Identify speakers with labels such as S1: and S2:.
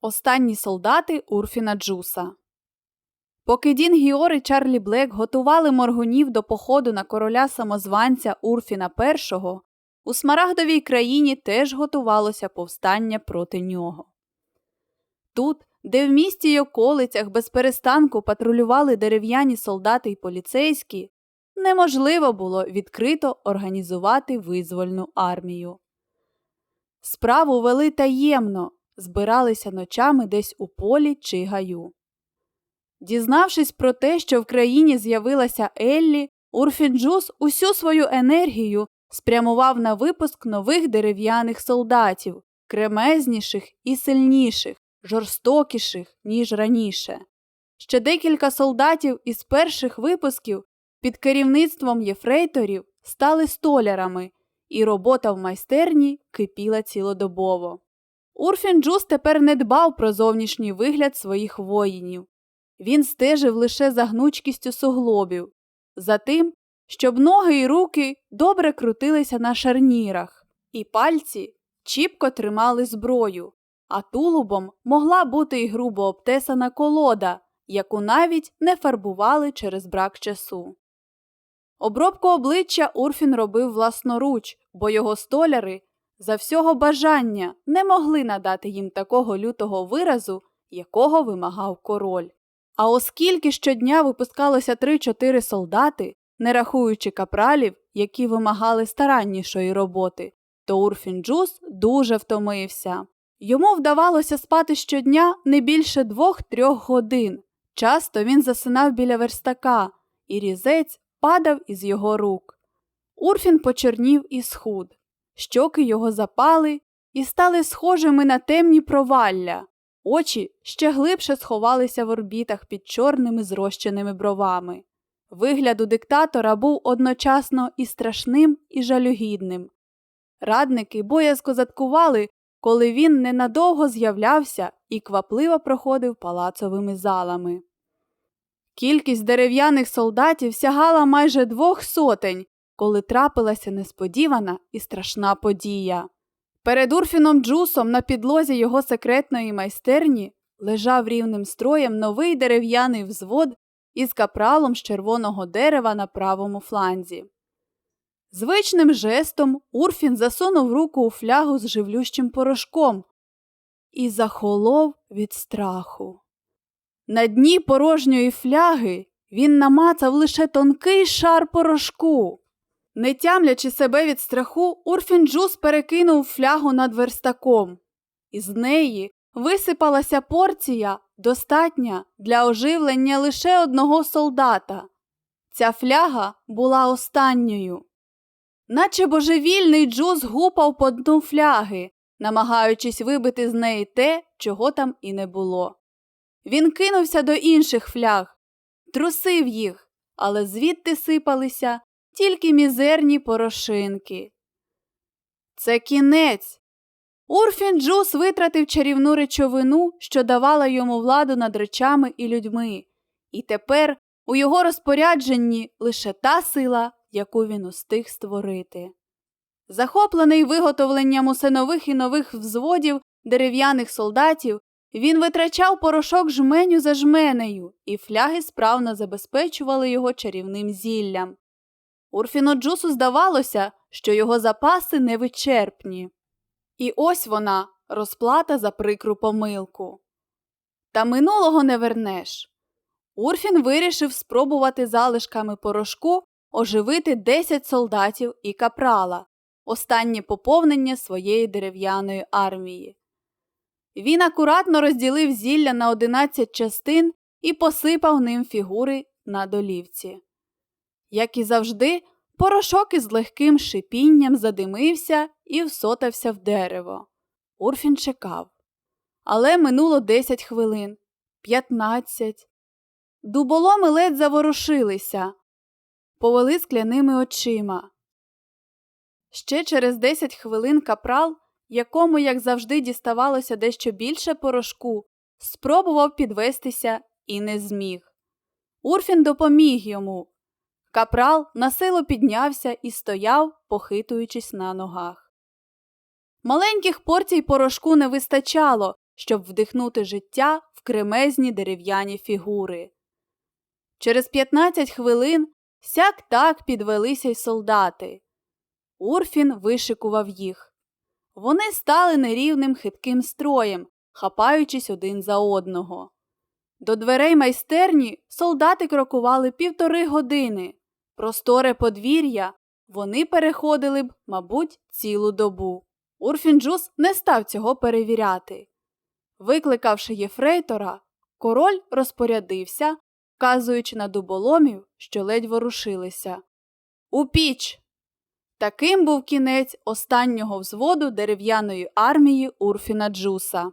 S1: Останні солдати Урфіна Джуса. Поки Дін Гіор і Чарлі Блек готували моргунів до походу на короля самозванця Урфіна І, у Смарагдовій країні теж готувалося повстання проти нього. Тут, де в місті й околицях без перестанку патрулювали дерев'яні солдати й поліцейські, неможливо було відкрито організувати визвольну армію. Справу вели таємно, збиралися ночами десь у полі чи гаю. Дізнавшись про те, що в країні з'явилася Еллі, Урфінджус усю свою енергію спрямував на випуск нових дерев'яних солдатів, кремезніших і сильніших, жорстокіших, ніж раніше. Ще декілька солдатів із перших випусків під керівництвом єфрейторів стали столярами, і робота в майстерні кипіла цілодобово. Урфінджус тепер не дбав про зовнішній вигляд своїх воїнів. Він стежив лише за гнучкістю суглобів, за тим, щоб ноги й руки добре крутилися на шарнірах, і пальці чіпко тримали зброю, а тулубом могла бути й грубо обтесана колода, яку навіть не фарбували через брак часу. Обробку обличчя Урфін робив власноруч, бо його столяри за всього бажання не могли надати їм такого лютого виразу, якого вимагав король. А оскільки щодня випускалося 3-4 солдати, не рахуючи капралів, які вимагали стараннішої роботи, то Урфінджус дуже втомився. Йому вдавалося спати щодня не більше двох-трьох годин. Часто він засинав біля верстака, і різець падав із його рук. Урфін почернів і схуд. Щоки його запали і стали схожими на темні провалля. Очі ще глибше сховалися в орбітах під чорними зрощеними бровами. Вигляд у диктатора був одночасно і страшним, і жалюгідним. Радники боязко заткували, коли він ненадовго з'являвся і квапливо проходив палацовими залами. Кількість дерев'яних солдатів сягала майже двох сотень, коли трапилася несподівана і страшна подія. Перед Урфіном Джусом на підлозі його секретної майстерні лежав рівним строєм новий дерев'яний взвод із капралом з червоного дерева на правому фланзі. Звичним жестом Урфін засунув руку у флягу з живлющим порошком і захолов від страху. На дні порожньої фляги він намацав лише тонкий шар порошку. Не тямлячи себе від страху, Урфінджус перекинув флягу над верстаком. Із неї висипалася порція, достатня для оживлення лише одного солдата. Ця фляга була останньою. Наче божевільний джус гупав по дну фляги, намагаючись вибити з неї те, чого там і не було. Він кинувся до інших фляг, трусив їх, але звідти сипалися тільки мізерні порошинки. Це кінець. Урфін Джус витратив чарівну речовину, що давала йому владу над речами і людьми, і тепер у його розпорядженні лише та сила, яку він устиг створити. Захоплений виготовленням усе нових і нових взводів дерев'яних солдатів, він витрачав порошок жменю за жменею, і фляги справно забезпечували його чарівним зіллям. Урфіно Джусу здавалося, що його запаси невичерпні. І ось вона розплата за прикру помилку. Та минулого не вернеш. Урфін вирішив спробувати залишками порошку оживити 10 солдатів і капрала, останнє поповнення своєї дерев'яної армії. Він акуратно розділив зілля на 11 частин і посипав ним фігури на долівці. Як і завжди, порошок із легким шипінням задимився і всотався в дерево. Урфін чекав. Але минуло 10 хвилин, 15. Дуболоми ледь заворушилися, повели скляними очима. Ще через 10 хвилин капрал, якому, як завжди, діставалося дещо більше порошку, спробував підвестися і не зміг. Урфін допоміг йому. Капрал насилу піднявся і стояв, похитуючись на ногах. Маленьких порцій порошку не вистачало, щоб вдихнути життя в кремезні дерев'яні фігури. Через 15 хвилин сяк так підвелися й солдати. Урфін вишикував їх. Вони стали нерівним хитким строєм, хапаючись один за одного. До дверей майстерні солдати крокували півтори години. Просторе подвір'я вони переходили б, мабуть, цілу добу. Урфінджус не став цього перевіряти. Викликавши єфрейтора, король розпорядився, вказуючи на дуболомів, що ледь ворушилися. У піч! Таким був кінець останнього взводу дерев'яної армії Урфіна Джуса.